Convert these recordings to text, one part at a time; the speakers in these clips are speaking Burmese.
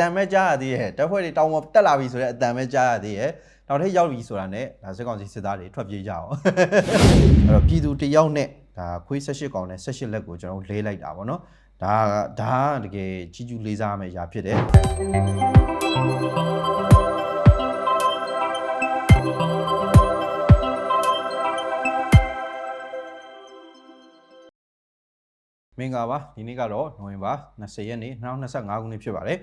တန်ပဲကြားရသေးရဲ့တပ်ဖွဲ့တွေတောင်းတက်လာပြီဆိုတဲ့အတန်ပဲကြားရသေးရဲ့တောင်ထိပ်ရောက်ပြီဆိုတာနဲ့ဒါစစ်ကောင်စီစစ်သားတွေထွက်ပြေးကြအောင်အဲ့တော့ပြည်သူတယောက်နဲ့ဒါခွေး18ကောင်နဲ့18လက်ကိုကျွန်တော်တို့လေးလိုက်တာဗောနော်ဒါကဒါကတကယ်ကြီးကျူးလေးစားရမယ့်အရာဖြစ်တယ်မင်္ဂလာပါဒီနေ့ကတော့နိုဝင်ဘာ20ရက်နေ့2025ခုနှစ်ဖြစ်ပါတယ်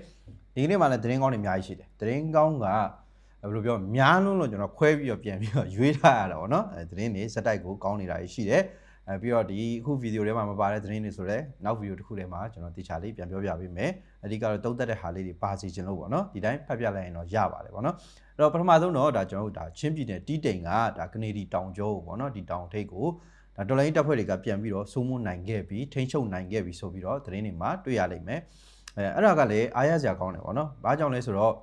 ဒီနေ့မှလည်းသတင်းကောင်းတွေအများကြီးရှိတယ်သတင်းကောင်းကဘယ်လိုပြောများလုံးလို့ကျွန်တော်ခွဲပြီးတော့ပြန်ပြီးတော့ရွေးထားရတာပေါ့နော်အဲသတင်းတွေစက်တိုက်ကိုကောင်းနေတာရှိတယ်အဲပြီးတော့ဒီအခုဗီဒီယိုထဲမှာမပါတဲ့သတင်းတွေဆိုတော့နောက်ဗီဒီယိုတစ်ခုထဲမှာကျွန်တော်တေချာလေးပြန်ပြောပြပေးမယ်အဓိကတော့တုံးသက်တဲ့ဟာလေးတွေပါစီခြင်းလို့ပေါ့နော်ဒီတိုင်းဖတ်ပြလိုက်ရင်တော့ရပါတယ်ပေါ့နော်အဲ့တော့ပထမဆုံးတော့ဒါကျွန်တော်တို့ဒါချင်းပြည်နယ်တီးတိန်ကဒါကနေဒီတောင်ကျောပေါ့နော်ဒီတောင်ထိပ်ကိုဒါတော်လိုင်းတပ်ဖွဲ့တွေကပြန်ပြီးတော့စိုးမိုးနိုင်ခဲ့ပြီးထိန်းချုပ်နိုင်ခဲ့ပြီးဆိုပြီးတော့သတင်းတွေမှာတွေ့ရလိမ့်မယ် အဲအဲ့ဒါကလည်းအားရစရာကောင်းတယ်ပေါ့နော်ဘာကြောင့်လဲဆိုတော့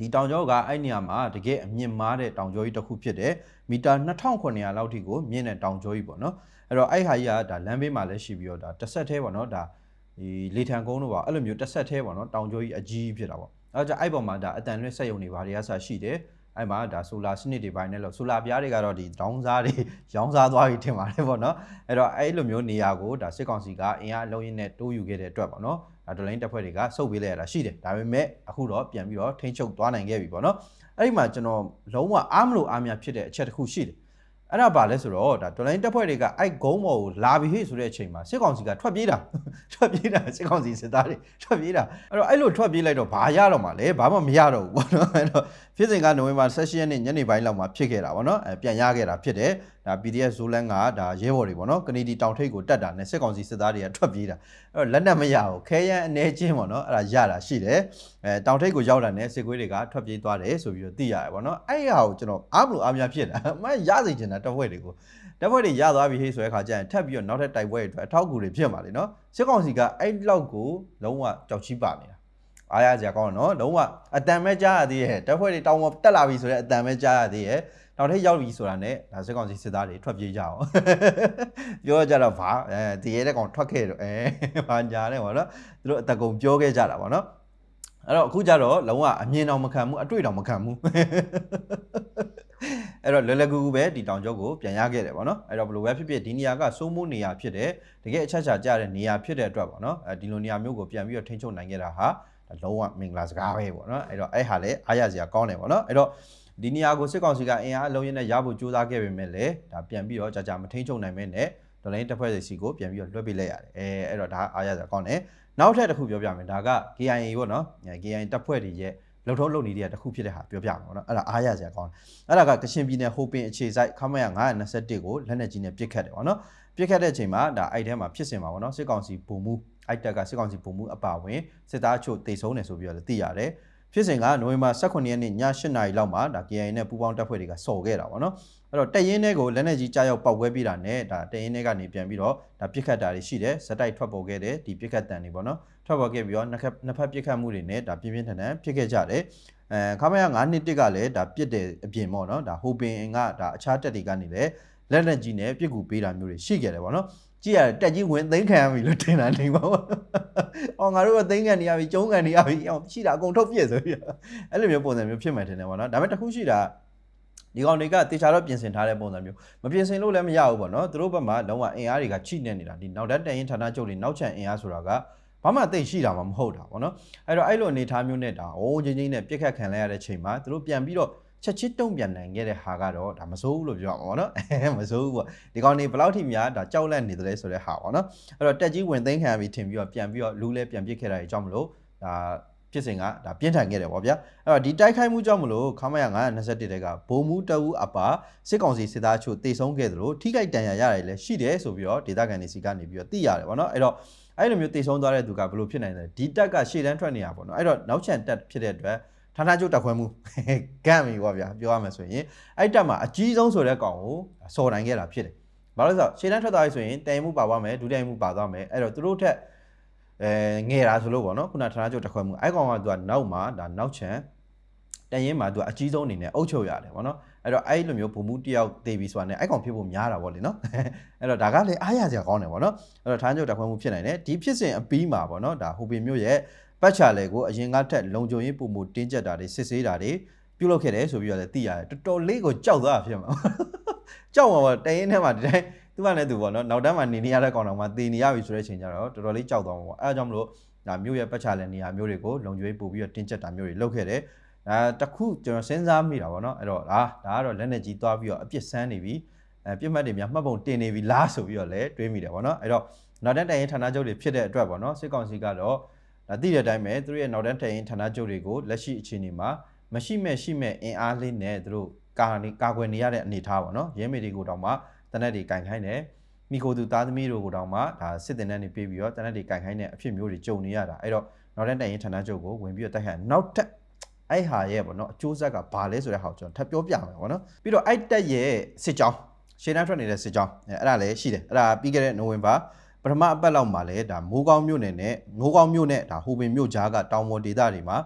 ဒီတောင်ကျောကအဲ့နေရာမှာတကယ်အမြင့်မားတဲ့တောင်ကျောကြီးတစ်ခုဖြစ်တယ်မီတာ2900လောက်ထိကိုမြင့်တဲ့တောင်ကျောကြီးပေါ့နော်အဲ့တော့အဲ့ဟာကြီးကဒါလမ်းဘေးမှာလည်းရှိပြီးတော့ဒါတစ်ဆက်သေးပေါ့နော်ဒါဒီလေထံကုန်းတို့ပါအဲ့လိုမျိုးတစ်ဆက်သေးပေါ့နော်တောင်ကျောကြီးအကြီးဖြစ်တာပေါ့အဲ့တော့အဲ့ပေါ်မှာဒါအတန်လွှဲဆက်ယုံနေပါတွေကစားရှိတယ် အဲ့မှာဒါဆိုလာစနစ်တွေပိုင်းနဲ့လို့ဆိုလာပြားတွေကတော့ဒီတောင်းစားတွေရောင်းစားသွားပြီထင်ပါတယ်ပေါ့နော်အဲ့တော့အဲ့လိုမျိုးနေရာကိုဒါစစ်ကောင်စီကအင်အားအလုံးရင်းနဲ့တိုးယူခဲ့တဲ့အတွက်ပေါ့နော်ဒါဒလိုင်းတပ်ဖွဲ့တွေကစုပ်ပေးလိုက်ရတာရှိတယ်ဒါပေမဲ့အခုတော့ပြန်ပြီးတော့ထိန်းချုပ်သွားနိုင်ခဲ့ပြီပေါ့နော်အဲ့ဒီမှာကျွန်တော်လုံးဝအားမလို့အားမရဖြစ်တဲ့အချက်တစ်ခုရှိတယ်အဲ့ဒါဘာလဲဆိုတော့ဒါဒလိုင်းတပ်ဖွဲ့တွေကအဲ့ဂုံးမော်ကိုလာပြီးဟေ့ဆိုတဲ့အချိန်မှာစစ်ကောင်စီကထွက်ပြေးတာထွက်ပြေးတာစစ်ကောင်စီစစ်သားတွေထွက်ပြေးတာအဲ့တော့အဲ့လိုထွက်ပြေးလိုက်တော့ဘာရတော့မှလဲဘာမှမရတော့ဘူးပေါ့နော်အဲ့တော့ ဖြစ်စဉ်ကနိုဝင်ဘာ16ရက်နေ့ညနေပိုင်းလောက်မှာဖြစ်ခဲ့တာပေါ့နော်အဲပြန်ရခဲ့တာဖြစ်တယ်ဒါ PDF ဇိုလန်ကဒါရဲဘော်တွေပေါ့နော်ကနေဒီတောင်ထိပ်ကိုတက်တာနဲ့စစ်ကောင်စီစစ်သားတွေကထွက်ပြေးတာအဲ့တော့လက်နက်မရဘူးခဲရန်အနေချင်းပေါ့နော်အဲ့ဒါရတာရှိတယ်အဲတောင်ထိပ်ကိုရောက်တာနဲ့စစ်ကွေးတွေကထွက်ပြေးသွားတယ်ဆိုပြီးတော့သိရတယ်ပေါ့နော်အဲ့ဟာကိုကျွန်တော်အားမလို့အားများဖြစ်တာအမရစေချင်တာတပ်ဖွဲ့တွေကိုတပ်ဖွဲ့တွေရသွားပြီဟေးဆိုတဲ့ခါကျရင်ထပ်ပြီးတော့နောက်ထပ်တိုက်ပွဲတွေအတွက်အထောက်အကူတွေဖြစ်မှာလေနော်စစ်ကောင်စီကအဲ့လောက်ကိုလုံးဝကြောက်ချီးပါနေတာ အားရစရာကောင်းတယ်နော်လုံးဝအတန်ပဲကြားရသေးရဲ့တပ်ဖွဲ့တွေတောင်းမတက်လာပြီဆိုတော့အတန်ပဲကြားရသေးရဲ့တောင်ထိပ်ရောက်ပြီဆိုတာနဲ့ဒါစစ်ကောင်စီစစ်သားတွေထွက်ပြေးကြအောင်ပြောကြတော့ဗာအဲဒီရဲတဲ့ကောင်ထွက်ခဲ့တော့အဲဘာညာလဲဗောနော်သူတို့အတကုံပြောခဲ့ကြတာဗောနော်အဲ့တော့အခုကျတော့လုံးဝအမြင်တော်မခံဘူးအတွေ့တော်မခံဘူးအဲ့တော့လွယ်လွယ်ကူကူပဲဒီတောင်ကျောကိုပြန်ရခဲ့တယ်ဗောနော်အဲ့တော့ဘယ်လိုပဲဖြစ်ဖြစ်ဒီနေရာကစိုးမိုးနေရာဖြစ်တယ်တကယ်အချက်ချာကြတဲ့နေရာဖြစ်တဲ့အတွက်ဗောနော်အဲဒီလိုနေရာမျိုးကိုပြန်ပြီးတော့ထိန်းချုပ်နိုင်ခဲ့တာဟာ ဒါလုံးဝမင်္ဂလာစကားပဲပေါ့နော်အဲ့တော့အဲ့ဟာလည်းအားရစရာကောင်းတယ်ပေါ့နော်အဲ့တော့ဒီနေရာကိုစစ်ကောင်စီကအင်အားအလုံးရင်းနဲ့ရဖို့ကြိုးစားခဲ့ပေမဲ့လည်းဒါပြန်ပြီးတော့ကြာကြာမထိန်ချုပ်နိုင်မဲနဲ့ဒေါ်လာတစ်ဖွဲ့စီကိုပြန်ပြီးတော့လွှတ်ပေးလိုက်ရတယ်အဲအဲ့တော့ဒါအားရစရာကောင်းတယ်နောက်ထပ်တစ်ခုပြောပြမယ်ဒါက KIA ပေါ့နော် KIA တပ်ဖွဲ့တွေရဲ့လုံထုံးလုံနေတဲ့တစ်ခုဖြစ်တဲ့ဟာပြောပြမှာပေါ့နော်အဲ့ဒါအားရစရာကောင်းတယ်အဲ့ဒါကကချင်ပြည်နယ်ဟိုပင်အခြေစိုက်ခမရ921ကိုလက်နက်ကြီးနဲ့ပစ်ခတ်တယ်ပေါ့နော်ပစ်ခတ်တဲ့အချိန်မှာဒါအဲ့ထဲမှာဖြစ်စင်ပါပေါ့နော်စစ်ကောင်စီပုံမှု အိုက်တက်ကစစ်ကောင်စီပုံမှုအပါဝင်စစ်သားအချို့တိတ်ဆုံးတယ်ဆိုပြီးတော့လည်းသိရတယ်ဖြစ်စဉ်ကနိုဝင်ဘာ18ရက်နေ့ည8နာရီလောက်မှာဒါ KIA နဲ့ပူးပေါင်းတပ်ဖွဲ့တွေကစော်ခဲ့တာပေါ့နော်အဲ့တော့တရင်တွေကိုလက်နက်ကြီးကြားရောက်ပောက်ကွဲပြီးတာနဲ့ဒါတရင်တွေကနေပြန်ပြီးတော့ဒါပြစ်ခတ်တာတွေရှိတယ်ဇက်တိုက်ထွက်ပေါ်ခဲ့တယ်ဒီပြစ်ခတ်တန်တွေပေါ့နော်ထွက်ပေါ်ခဲ့ပြီးတော့နှစ်ခက်နှစ်ဖက်ပြစ်ခတ်မှုတွေနဲ့ဒါပြင်းပြင်းထန်ထန်ဖြစ်ခဲ့ကြတယ်အဲခမရ9နှစ်တစ်ကလည်းဒါပြစ်တယ်အပြင်ပေါ့နော်ဒါဟိုပင်ကဒါအခြားတက်တွေကနေလည်း လက်နက်ကြီးနဲ့ပြစ်ကူပေးတာမျိုးတွေရှိခဲ့တယ်ပေါ့နော်ကြည့်ရတက်ကြီးဝင်သိမ်းခံရပြီလို့ထင်တာနေပါဘော။အော်ငါတို့ကသိမ်းခံနေရပြီကျုံးခံနေရပြီ။အော်ရှိတာအကုန်ထုတ်ပြည့်ဆိုပြီး။အဲ့လိုမျိုးပုံစံမျိုးဖြစ်မှန်တယ်ပေါ့နော်။ဒါပေမဲ့တစ်ခုရှိတာဒီကောင်တွေကတေချာတော့ပြင်ဆင်ထားတဲ့ပုံစံမျိုးမပြင်ဆင်လို့လည်းမရဘူးပေါ့နော်။သူတို့ဘက်မှာလုံးဝအင်အားတွေကချိနေနေတာဒီနောက်တန်းတန်ရင်ဌာနချုပ်တွေနောက်ချန်အင်အားဆိုတာကဘာမှသိရှိတာမှမဟုတ်တာပေါ့နော်။အဲ့တော့အဲ့လိုအနေထားမျိုးနဲ့ဒါအိုးချင်းချင်းနဲ့ပြက်ခတ်ခံလိုက်ရတဲ့ချိန်မှာသူတို့ပြန်ပြီးတော့ ချက်ချစ်တုံ့ပြန်နိုင်ခဲ့တဲ့ဟာကတော့ဒါမစိုးဘူးလို့ပြောရမှာပေါ့နော်အဲမစိုးဘူးပေါ့ဒီကောင်နေဘယ်လောက်ထိများဒါကြောက်လန့်နေတယ်ဆိုတဲ့ဟာပေါ့နော်အဲ့တော့တက်ကြီးဝင်သိမ်းခံပြီးထင်ပြီးတော့ပြန်ပြီးတော့လူလဲပြန်ပစ်ခဲ့တာကြီးကြောင့်မလို့ဒါဖြစ်စဉ်ကဒါပြင်းထန်ခဲ့တယ်ပေါ့ဗျာအဲ့တော့ဒီတိုက်ခိုက်မှုကြောင့်မလို့ခမရ921တဲကဘုံမူတအူအပါစစ်ကောင်စီစစ်သားချို့တေဆုံးခဲ့သလိုထိခိုက်ဒဏ်ရာရတယ်လည်းရှိတယ်ဆိုပြီးတော့ဒေသခံတွေစီကနေပြီးတော့သိရတယ်ပေါ့နော်အဲ့တော့အဲ့လိုမျိုးတေဆုံးသွားတဲ့သူကဘယ်လိုဖြစ်နိုင်လဲဒီတက်ကရှေ့တန်းထွက်နေတာပေါ့နော်အဲ့တော့နောက်ချန်တက်ဖြစ်တဲ့အတွက် ဌာနချုပ်တက်ခွဲမှုဂန့်ပြီပေါ့ဗျာပြောရမယ်ဆိုရင်အဲ့တက်မှာအကြီးဆုံးဆိုတဲ့ကောင်ကိုစော်နိုင်ခဲ့တာဖြစ်တယ်။ဘာလို့လဲဆိုတော့ရှေ့တန်းထွက်သွားပြီဆိုရင်တိုင်မှုပါသွားမယ်ဒုတိုင်မှုပါသွားမယ်အဲ့တော့သူတို့ထက်အဲငယ်တာဆိုလို့ပေါ့နော်ခုနဌာနချုပ်တက်ခွဲမှုအဲ့ကောင်ကသူကနောက်မှာဒါနောက်ချန်တရင်မှာသူကအကြီးဆုံးအနေနဲ့အုပ်ချုပ်ရတယ်ပေါ့နော်အဲ့တော့အဲ့လိုမျိုးဘုံမှုတယောက်တေးပြီးဆိုတာနဲ့အဲ့ကောင်ဖြစ်ဖို့များတာပေါ့လေနော်အဲ့တော့ဒါကလည်းအားရစရာကောင်းတယ်ပေါ့နော်အဲ့တော့ဌာနချုပ်တက်ခွဲမှုဖြစ်နိုင်တယ်ဒီဖြစ်စဉ်အပြီးမှာပေါ့နော်ဒါဟိုပင်မျိုးရဲ့ ပပတ်ချလဲကိုအရင်ကထက်လုံခြုံရေးပုံမှုတင်းကျပ်တာတွေစစ်ဆေးတာတွေပြုလုပ်ခဲ့တယ်ဆိုပြီးတော့လည်းသိရတယ်တော်တော်လေးကိုကြောက်သွားတာဖြစ်မှာကြောက်မှာပေါ့တရင်ထဲမှာဒီတိုင်းသူကလည်းသူပေါ့နော်နောက်တန်းမှာနေနေရတဲ့ကောင်တော်မှာတည်နေရပြီဆိုတဲ့အချိန်ကျတော့တော်တော်လေးကြောက်သွားမှာပေါ့အဲအကြောင်းမလို့ဒါမြို့ရဲ့ပတ်ချလဲနေရာမျိုးတွေကိုလုံခြုံရေးပို့ပြီးတော့တင်းကျပ်တာမျိုးတွေလုပ်ခဲ့တယ်အဲတခုကျွန်တော်စဉ်းစားမိတာပေါ့နော်အဲ့တော့ဒါဒါကတော့လက်နဲ့ကြီးသွားပြီးတော့အပြစ်ဆန်းနေပြီအဲပြစ်မှတ်တွေများမှတ်ပုံတင်နေပြီလားဆိုပြီးတော့လည်းတွေးမိတယ်ပေါ့နော်အဲ့တော့နောက်တန်းတိုင်ရင်ဌာနချုပ်တွေဖြစ်တဲ့အတွက်ပေါ့နော်စစ်ကောင်စီကတော့ ဒါသိတဲ့အတိုင်းပဲသူတို့ရဲ့နောက်တန်းတိုင်ရင်ဌာနချုပ်တွေကိုလက်ရှိအခြေအနေမှာမရှိမဲ့ရှိမဲ့အင်အားလေးနဲ့သူတို့ကာနေကာကွယ်နေရတဲ့အနေအထားပေါ့နော်ရဲမေတွေကိုတောင်မှတနက်တွေကင်ခိုင်းတယ်မိခိုသူသားသမီးတို့ကိုတောင်မှဒါစစ်တင်တဲ့နေပြီးပြီးတော့တနက်တွေကင်ခိုင်းတဲ့အဖြစ်မျိုးတွေကြုံနေရတာအဲ့တော့နောက်တန်းတိုင်ရင်ဌာနချုပ်ကိုဝင်ပြီးတော့တိုက်ခိုက်နောက်ထပ်အဲ့ဟာရဲ့ပေါ့နော်အကျိုးဆက်ကဘာလဲဆိုတဲ့ဟာကိုကျွန်တော်ထပ်ပြောပြမယ်ပေါ့နော်ပြီးတော့အဲ့တက်ရဲ့စစ်ကြောင်းရှေ့တန်းထွက်နေတဲ့စစ်ကြောင်းအဲအဲ့ဒါလည်းရှိတယ်အဲ့ဒါပြီးခဲ့တဲ့နိုဝင်ဘာ ပထမအပတ်လောက်မှာလဲဒါမိုးကောင်းမြို့နယ်နဲ့မိုးကောင်းမြို့နယ်ဒါဟိုပင်မြို့ကြားကတောင်ပေါ်ဒေသတွေမှာ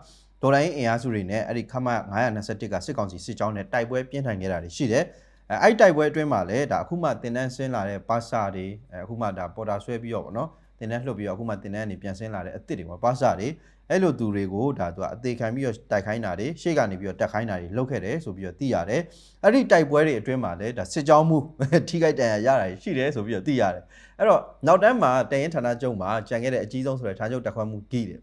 ဒေါ်လာရင်းအင်အားစုတွေနဲ့အဲ့ဒီခမ921ကစစ်ကောင်စီစစ်ကြောင်းနဲ့တိုက်ပွဲပြင်းထန်ခဲ့တာတွေရှိတယ်အဲအဲ့တိုက်ပွဲအတွင်းမှာလဲဒါအခုမှတင်တန်းဆင်းလာတဲ့ပါစာတွေအခုမှဒါပေါ်တာဆွဲပြီးတော့ဗောနော်တင်တန်းလှုပ်ပြီးတော့အခုမှတင်တန်းကနေပြန်ဆင်းလာတဲ့အစ်စ်တွေပေါ့ပါစာတွေ အဲ့လိုသူတွေကိုဒါသူကအသေးခံပြီးတော့တိုက်ခိုင်းတာတွေရှေ့ကနေပြီးတော့တက်ခိုင်းတာတွေလုပ်ခဲ့တယ်ဆိုပြီးတော့သိရတယ်အဲ့ဒီတိုက်ပွဲတွေအတွင်းမှာလဲဒါစစ်ကြောင်းမှုထိခိုက်တန်ရာရတာရှိတယ်ဆိုပြီးတော့သိရတယ်အဲ့တော့နောက်တန်းမှာတရင်ဌာနချုပ်မှာကြံခဲ့တဲ့အကြီးဆုံးဆိုတဲ့ဌာနချုပ်တက်ခွဲမှုကြီးတယ်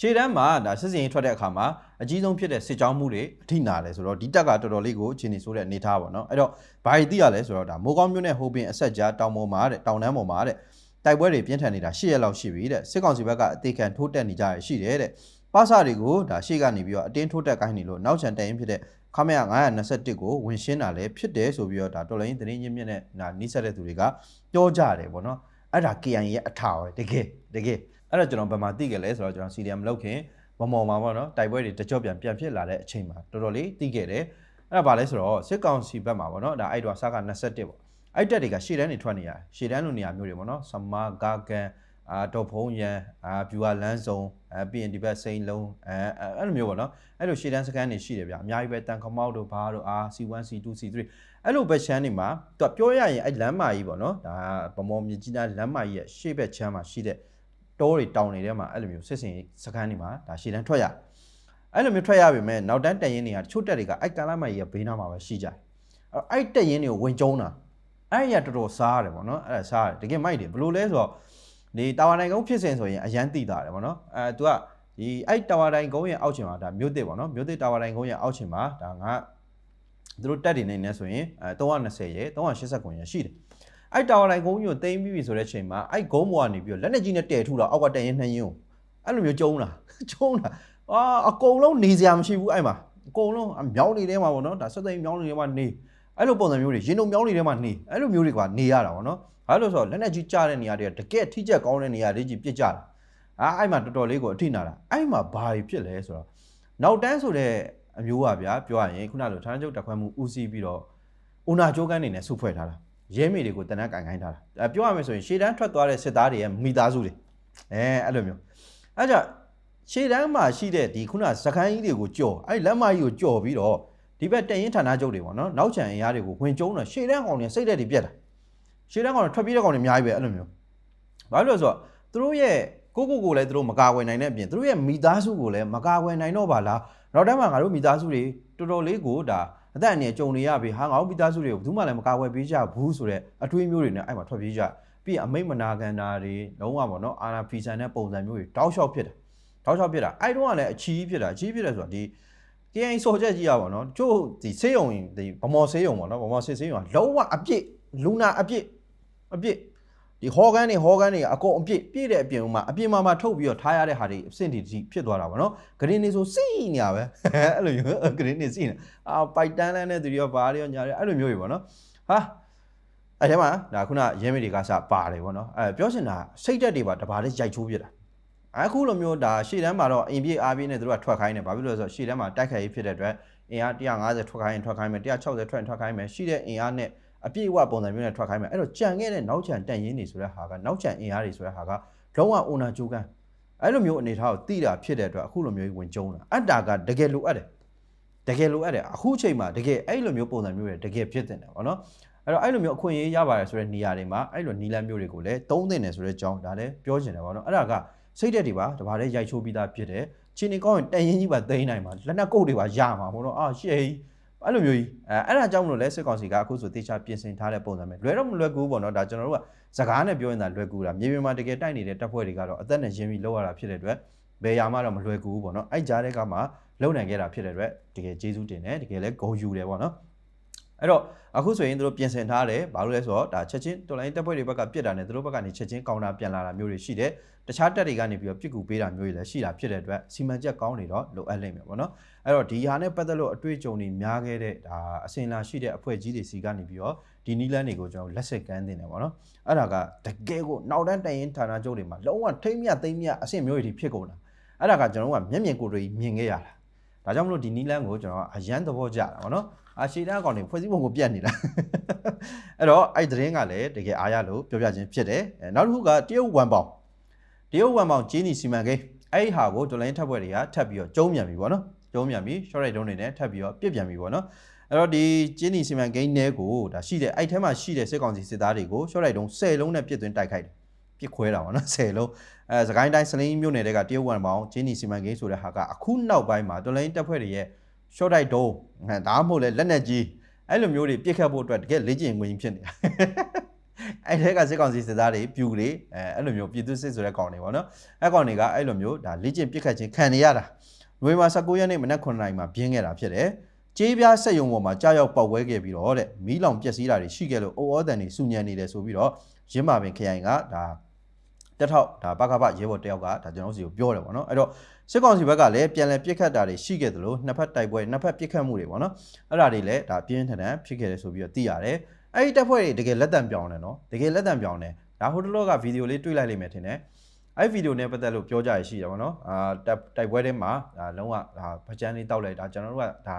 ရှေ့တန်းမှာဒါစစ်စင်ရေးထွက်တဲ့အခါမှာအကြီးဆုံးဖြစ်တဲ့စစ်ကြောင်းမှုတွေအထိနာတယ်ဆိုတော့ဒီတက်ကတော်တော်လေးကိုအခြေအနေဆိုးတဲ့အနေထားပါတော့အဲ့တော့ဘာကြီးသိရလဲဆိုတော့ဒါမိုးကောင်းမြို့နဲ့ဟိုပင်အဆက်ကြားတောင်ပေါ်မှာတဲ့တောင်တန်းပေါ်မှာတဲ့ တိုက်ပွဲတွေပြင်းထန်နေတာ၈ရက်လောက်ရှိပြီတဲ့စစ်ကောင်စီဘက်ကအသေးခံထိုးတက်နေကြရရှိတယ်တဲ့ပါစာတွေကိုဒါရှေ့ကနေပြီးတော့အတင်းထိုးတက်ကိုင်းနေလို့နောက်ချန်တိုင်ဖြစ်တဲ့ခမရ921ကိုဝင်ရှင်းတာလည်းဖြစ်တယ်ဆိုပြီးတော့ဒါတော်လိုင်းသတင်းရင်းမြစ်နဲ့ဒါနှိစက်တဲ့သူတွေကပြောကြတယ်ပေါ့နော်အဲ့ဒါ KIA ရဲ့အထာပဲတကယ်တကယ်အဲ့တော့ကျွန်တော်ဗမာသိကြလဲဆိုတော့ကျွန်တော် CDM မလုပ်ခင်မမော်မှာပေါ့နော်တိုက်ပွဲတွေတကြော့ပြန်ပြန်ဖြစ်လာတဲ့အချိန်မှာတော်တော်လေးသိခဲ့တယ်အဲ့ဒါဘာလဲဆိုတော့စစ်ကောင်စီဘက်မှာပေါ့နော်ဒါအဲ့တော့စက21ပေါ့ အဲ့တက်တွေကရှေ့တန်းတွေထွက်နေရရှေ့တန်းလိုနေရာမျိုးတွေပေါ့နော်ဆမာဂါကန်အာဒေါ်ဖုံးရန်အာဗျူဟာလန်းစုံအဲပြီးရင်ဒီဘက်စိန်လုံးအဲအဲ့လိုမျိုးပေါ့နော်အဲ့လိုရှေ့တန်းစကန်တွေရှိတယ်ဗျအများကြီးပဲတန်ခမောက်တို့ဘာတို့အာ C1 C2 C3 အဲ့လိုဘက်ချမ်းတွေမှာသူပြောရရင်အဲ့လမ်းမကြီးပေါ့နော်ဒါဗမော်မြကြီးနားလမ်းမကြီးရဲ့ရှေ့ဘက်ချမ်းမှာရှိတဲ့တောတွေတောင်တွေထဲမှာအဲ့လိုမျိုးစစ်စင်စကန်တွေမှာဒါရှေ့တန်းထွက်ရအဲ့လိုမျိုးထွက်ရပြီမဲ့နောက်တန်းတက်ရင်တွေကတချို့တက်တွေကအဲ့ကလာမကြီးရဲ့ဘေးနားမှာပဲရှိကြတယ်အဲ့တက်ရင်တွေကိုဝင်ကျုံးတာ အဲ့ရတော်တော်စားရတယ်ပေါ့နော်အဲ့ဒါစားတယ်တကယ်မိုက်တယ်ဘလို့လဲဆိုတော့ဒီတာဝါနိုင်ကုန်းဖြစ်စဉ်ဆိုရင်အရန်တိတာတယ်ပေါ့နော်အဲ तू ကဒီအဲ့တာဝါနိုင်ကုန်းရဲ့အောက်ချင်မှာဒါမြို့တစ်ပေါ့နော်မြို့တစ်တာဝါနိုင်ကုန်းရဲ့အောက်ချင်မှာဒါငါသူတို့တက်တွေနေနေဆိုရင်အဲ320ရဲ389ရဲရှိတယ်အဲ့တာဝါနိုင်ကုန်းကြီးကိုတိမ့်ပြီးပြီဆိုတဲ့ချိန်မှာအဲ့ဂုံးဘောကနေပြီးတော့လက်နဲ့ကြီးနဲ့တဲထူတာအောက်ကတက်ရင်နှင်းရင်ကိုအဲ့လိုမျိုးကျုံးတာကျုံးတာအာအကုန်လုံးနေစရာမရှိဘူးအဲ့မှာအကုန်လုံးမြောင်းနေထဲမှာပေါ့နော်ဒါစက်သိမ်းမြောင်းနေထဲမှာနေ အဲ့လိုပုံစံမျိုးတွေရင်ုံမြောင်းနေထဲမှာနေအဲ့လိုမျိုးတွေကနေရတာပေါ့နော်ဘာလို့ဆိုတော့လက်နဲ့ကြီးကြားတဲ့နေရာတွေကတကယ်ထိကျက်ကောင်းတဲ့နေရာတွေကြီးပြစ်ကြတာအာအဲ့မှာတော်တော်လေးကိုအထိနာတာအဲ့မှာဘာဖြစ်လဲဆိုတော့နောက်တန်းဆိုတဲ့အမျိုးပါဗျာပြောရရင်ခုနလိုဌာနချုပ်တက်ခွဲမှုဦးစီးပြီးတော့ဦးနာကြိုးကန်းနေနဲ့စုဖွဲ့ထားတာရဲမေတွေကိုတနက်ကင်ခိုင်းထားတာအဲပြောရမယ်ဆိုရင်ရှေ့တန်းထွက်သွားတဲ့စစ်သားတွေရဲ့မိသားစုတွေအဲအဲ့လိုမျိုးအဲ့ကြရှေ့တန်းမှာရှိတဲ့ဒီခုနစကိုင်းကြီးတွေကိုကြော်အဲ့လက်မကြီးကိုကြော်ပြီးတော့ ဒီဘက်တရင်ဌာနချုပ်တွေပေါ့နော်နောက်ချန်အင်အားတွေကိုဝင်ကျုံးတာရှေ့တန်းကောင်တွေစိတ်သက်တွေပြက်တာရှေ့တန်းကောင်တွေထွက်ပြေးတဲ့ကောင်တွေအများကြီးပဲအဲ့လိုမျိုးဘာလို့လဲဆိုတော့သူတို့ရဲ့ကိုကိုကိုလည်းသူတို့မကာကွယ်နိုင်တဲ့အပြင်သူတို့ရဲ့မိသားစုကိုလည်းမကာကွယ်နိုင်တော့ပါလားနောက်တန်းမှာငါတို့မိသားစုတွေတော်တော်လေးကိုဒါအသက်အန္တရာယ်ကြုံနေရပြီဟာငါတို့မိသားစုတွေကိုဘယ်သူမှလည်းမကာကွယ်ပေးကြဘူးဆိုတဲ့အထွေးမျိုးတွေနဲ့အဲ့မှာထွက်ပြေးကြပြီးအမိတ်မနာကန်တာတွေလုံးဝပေါ့နော်အာနာဖီဆန်တဲ့ပုံစံမျိုးတွေတောက်လျှောက်ဖြစ်တယ်တောက်လျှောက်ဖြစ်တာအဲ့တော့ကလည်းအချီးဖြစ်တာအချီးဖြစ်တယ်ဆိုတော့ဒီ KI စော်ချက်ကြီးရပါတော့ကျို့ဒီဆေးရုံဒီဗမော်ဆေးရုံပေါ့နော်ဗမော်ဆေးဆေးရုံကလုံးဝအပြစ်လူနာအပြစ်အပြစ်ဒီဟောကန်တွေဟောကန်တွေအကုန်အပြစ်ပြည့်တဲ့အပြင်မှာအပြင်မှာမှထုတ်ပြီးတော့ထားရတဲ့ဟာတွေအဆင့်တီဖြစ်သွားတာပေါ့နော်ဂရင်းနေဆိုစိနေရပဲအဲ့လိုမျိုးဂရင်းနေစိနေအာပိုက်တန်းလန်းတဲ့သူတွေရောဘာတွေရောညာတွေအဲ့လိုမျိုးတွေပေါ့နော်ဟာအဲ့ထဲမှာဒါခုနရဲမေတွေကစပါတယ်ပေါ့နော်အဲပြောချင်တာစိတ်တက်တွေပါတဘာလေးရိုက်ချိုးပြတာ အခုလိုမျိုးဒါရှေ့တန်းမှာတော့အင်ပြေအားပြေးနဲ့တို့ကထွက်ခိုင်းတယ်ဘာဖြစ်လို့လဲဆိုတော့ရှေ့တန်းမှာတိုက်ခိုက်ရေးဖြစ်တဲ့အတွက်အင်အား150ထွက်ခိုင်းရင်ထွက်ခိုင်းမယ်160ထွက်ရင်ထွက်ခိုင်းမယ်ရှိတဲ့အင်အားနဲ့အပြည့်အဝပုံစံမျိုးနဲ့ထွက်ခိုင်းမယ်အဲ့တော့ကြံခဲ့တဲ့နောက်ချန်တန်ရင်းတွေဆိုတဲ့ဟာကနောက်ချန်အင်အားတွေဆိုတဲ့ဟာကလုံးဝအိုနာဂျိုကန်အဲ့လိုမျိုးအနေထားကိုတိတာဖြစ်တဲ့အတွက်အခုလိုမျိုးဝင်ကျုံတာအတ္တာကတကယ်လိုအပ်တယ်တကယ်လိုအပ်တယ်အခုချိန်မှာတကယ်အဲ့လိုမျိုးပုံစံမျိုးတွေတကယ်ဖြစ်တင်တယ်ဗောနော်အဲ့တော့အဲ့လိုမျိုးအခွင့်အရေးရပါတယ်ဆိုတဲ့နေရာတွေမှာအဲ့လိုနီလန်းမျိုးတွေကိုလည်းသုံးသင့်တယ်ဆိုတဲ့အကြောင်းဒါလည်းပြောချင်တယ်ဗောနော်အဲ့ဒါက စိတ်တက်တွေပါတပါးလေးရိုက်ချိုးပြီးသားဖြစ်တယ်ချင်းနေကောင်းရင်တန်ရင်ကြီးပါသိမ်းနိုင်မှာလက်နက်ကုတ်တွေပါရမှာပေါ့နော်အာရှေ့အဲ့လိုမျိုးကြီးအဲအဲ့ဒါကြောင့်မလို့လဲစစ်ကောင်စီကအခုဆိုတေချာပြင်ဆင်ထားတဲ့ပုံစံပဲလွယ်တော့မလွယ်ကူဘူးပေါ့နော်ဒါကျွန်တော်တို့ကစကားနဲ့ပြောရင်ဒါလွယ်ကူတာမြေပြင်မှာတကယ်တိုက်နေတဲ့တပ်ဖွဲ့တွေကတော့အသက်နဲ့ရင်းပြီးလောက်ရတာဖြစ်တဲ့အတွက်ဘယ်ရာမှတော့မလွယ်ကူဘူးပေါ့နော်အဲ့ကြားတဲ့ကမှလုံနိုင်ခဲ့တာဖြစ်တဲ့အတွက်တကယ်ကျေးဇူးတင်တယ်တကယ်လဲဂုဏ်ယူတယ်ပေါ့နော် အဲ့တော့အခုဆိုရင်တို့ပြင်ဆင်ထားတယ်ဘာလို့လဲဆိုတော့ဒါချက်ချင်းတော်လိုင်းတပ်ဖွဲ့တွေဘက်ကပြစ်တာနဲ့တို့ဘက်ကနေချက်ချင်းကောင်တာပြန်လာတာမျိုးတွေရှိတယ်တခြားတပ်တွေကနေပြီးတော့ပြစ်ကူပေးတာမျိုးတွေလည်းရှိတာဖြစ်တဲ့အတွက်စီမံချက်ကောင်းနေတော့လိုအပ်လိမ့်မယ်ပေါ့နော်အဲ့တော့ဒီဟာနဲ့ပတ်သက်လို့အတွေ့အကြုံတွေများခဲ့တဲ့ဒါအစင်လာရှိတဲ့အဖွဲ့ကြီးတွေစီကနေပြီးတော့ဒီနီလန်းတွေကိုကျွန်တော်လက်ဆက်ကမ်းတင်တယ်ပေါ့နော်အဲ့ဒါကတကယ်ကိုနောက်တန်းတိုင်ရင်ဌာနချုပ်တွေမှာလုံးဝထိမ့်မြသိမ့်မြအဆင့်မျိုးတွေဖြစ်ကုန်တာအဲ့ဒါကကျွန်တော်ကမျက်မြင်ကိုယ်တွေမြင်ခဲ့ရတာ ဒါကြောင့်မလို့ဒီနီလန်းကိုကျွန်တော်ကအရန်သဘောကျတာပေါ့နော်အာရှီတန်းအကောင်တွေဖွဲ့စည်းပုံကိုပြတ်နေတာအဲ့တော့အဲ့သတင်းကလည်းတကယ်အားရလို့ပြောပြခြင်းဖြစ်တယ်အဲနောက်တစ်ခုကတရုတ်ဝမ်ပေါင်တရုတ်ဝမ်ပေါင်ဂျင်းနီစီမံကိန်းအဲ့ဒီဟာကိုဒလိုင်းထပ်ဖွဲ့တွေကထပ်ပြီးတော့ကျုံးမြန်ပြီပေါ့နော်ကျုံးမြန်ပြီ short right တုံးတွေနဲ့ထပ်ပြီးတော့ပြစ်ပြန်ပြီပေါ့နော်အဲ့တော့ဒီဂျင်းနီစီမံကိန်းထဲကိုဒါရှိတဲ့အဲ့ထဲမှာရှိတဲ့စစ်ကောင်စီစစ်သားတွေကို short right တုံး10လုံးနဲ့ပြစ်သွင်းတိုက်ခိုက်တယ် ပြစ်ခွဲတာပေါ့နော်10လုံးအဲစကိုင်းတိုင်းစလင်းမြို့နယ်တဲကတရုတ်ဝမ်ပေါင်ဂျင်းနီစီမံကိန်းဆိုတဲ့ဟာကအခုနောက်ပိုင်းမှာဒလိုင်းတပ်ဖွဲ့တွေရဲ့ short right တုံးအဲဒါမှမဟုတ်လဲလက်နက်ကြီးအဲ့လိုမျိုးတွေပြစ်ခတ်ဖို့အတွက်တကယ်လေ့ကျင့်ဝင်ဖြစ်နေတာအဲ့ထဲကစစ်ကောင်စီစစ်သားတွေပြူတွေအဲအဲ့လိုမျိုးပြည်သူစစ်ဆိုတဲ့ကောင်တွေပေါ့နော်အဲ့ကောင်တွေကအဲ့လိုမျိုးဒါလေ့ကျင့်ပြစ်ခတ်ခြင်းခံနေရတာနွေမှာ19ရက်နေ့မနက်9နာရီမှာပြင်းခဲ့တာဖြစ်တယ်ကြေးပြားဆက်ယုံပေါ်မှာကြားရောက်ပေါက်ဝဲခဲ့ပြီးတော့တဲ့မီးလောင်ပျက်စီးတာတွေရှိခဲ့လို့အိုဩတန်တွေစူညံနေတယ်ဆိုပြီးတော့ရင်းမာပင်ခရိုင်ကဒါ တက်ထောက်ဒါပကပရဲဘော်တယောက်ကဒါကျွန်တော်စီကိုပြောတယ်ပေါ့နော်အဲ့တော့စစ်ကောင်စီဘက်ကလည်းပြန်လည်ပြစ်ခတ်တာတွေရှိခဲ့သလိုနှစ်ဖက်တိုက်ပွဲနှစ်ဖက်ပြစ်ခတ်မှုတွေပေါ့နော်အဲ့ဒါတွေလည်းဒါပြင်းထန်ထန်ဖြစ်ခဲ့တယ်ဆိုပြီးတော့သိရတယ်အဲ့ဒီတက်ဖွဲ့တွေတကယ်လက်တံပြောင်းတယ်နော်တကယ်လက်တံပြောင်းတယ်ဒါဟိုတလောကဗီဒီယိုလေးတွေ့လိုက်လိမ့်မယ်ထင်တယ်အဲ့ဗီဒီယိုနဲ့ပတ်သက်လို့ပြောကြရရှိတယ်ဗောနော်အာတိုက်ပွဲထဲမှာဒါလုံးဝဒါဗကြမ်းလေးတောက်လိုက်ဒါကျွန်တော်တို့ကဒါအာ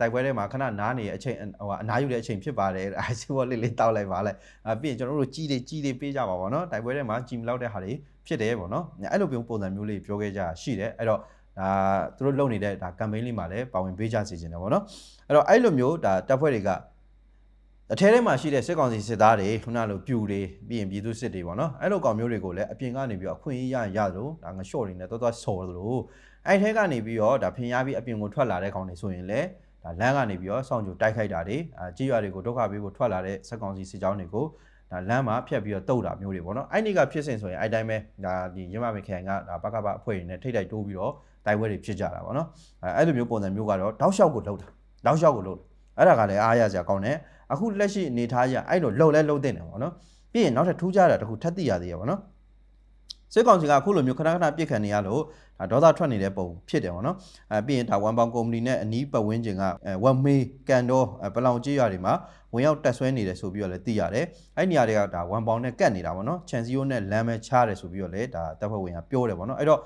တိုက်ပွဲထဲမှာခဏနားနေတဲ့အချိန်ဟိုအနားယူတဲ့အချိန်ဖြစ်ပါတယ်အဲစီဘောလေးလေးတောက်လိုက်ပါလိုက်အာပြီးရင်ကျွန်တော်တို့ကြီးလေးကြီးလေးပေးကြပါဗောနော်တိုက်ပွဲထဲမှာကြီးမလောက်တဲ့ဟာတွေဖြစ်တယ်ဗောနော်အဲ့လိုပုံစံမျိုးလေးပြောခဲ့ကြရှိတယ်အဲ့တော့ဒါသူတို့လုပ်နေတဲ့ဒါ campaign လေးမှာလည်းပါဝင်ပေးကြစီခြင်းတယ်ဗောနော်အဲ့တော့အဲ့လိုမျိုးဒါတပ်ဖွဲ့တွေကအထဲထဲမှာရှိတဲ့စစ်ကောင်စီစစ်သားတွေခုနလိုပြူတွေပြီးရင်ပြည်သူစစ်တွေပေါ့နော်အဲ့လိုကောင်မျိုးတွေကိုလည်းအပြင်ကနေပြီးတော့အခွင့်အရေးရရင်ရသလိုဒါငရှော့တွေနဲ့တော်တော်ဆော်သလိုအဲ့ထဲကနေပြီးတော့ဒါဖင်ရပြီးအပြင်ကိုထွက်လာတဲ့ကောင်တွေဆိုရင်လည်းဒါ လမ်းကနေပြီးတော့စောင့်ကြိုတိုက်ခိုက်တာတွေအာကြေးရွာတွေကိုဒုက္ခပေးဖို့ထွက်လာတဲ့စစ်ကောင်စီစစ်ကြောင်းတွေကိုဒါလမ်းမှာဖြတ်ပြီးတော့တုတ်တာမျိုးတွေပေါ့နော်အဲ့ဒီကဖြစ်စဉ်ဆိုရင်အဲ့တိုင်းပဲဒါဒီရမမေခိုင်ကဒါပကပအဖွဲ့တွေနဲ့ထိတ်တိုက်တိုးပြီးတော့တိုက်ပွဲတွေဖြစ်ကြတာပေါ့နော်အဲ့အဲ့လိုမျိုးပုံစံမျိုးကတော့တောက်လျှောက်ကိုလှုပ်တာတောက်လျှောက်ကိုလှုပ်အဲ့ဒါကလည်းအားရစရာကောင်းတယ်အခုလက်ရှိအနေထားရအဲ့လိုလှုပ်လဲလှုပ်တဲ့တယ်ပေါ့နော်ပြီးရင်နောက်ထပ်ထူးခြားတာတစ်ခုထပ်သိရသေးရပေါ့နော် စစ်ကောင်စီကအခုလိုမျိုးခဏခဏပြစ်ခတ်နေရလို့ဒါဒေါသထွက်နေတဲ့ပုံဖြစ်တယ်ပေါ့နော်အဲပြီးရင်ဒါဝန်ပေါင်ကုမ္ပဏီနဲ့အနီးပတ်ဝန်းကျင်ကဝမ်မေးကန်တော်ပလောင်ကြေးရွာတွေမှာဝင်ရောက်တက်ဆွဲနေတယ်ဆိုပြီးတော့လည်းသိရတယ်အဲ့နေရာတွေကဒါဝန်ပေါင်နဲ့ကတ်နေတာပေါ့နော်ချန်စီယိုနဲ့လမ်းမဲချားတယ်ဆိုပြီးတော့လည်းဒါတပ်ဖွဲ့ဝင်ကပြောတယ်ပေါ့နော်အဲ့တော့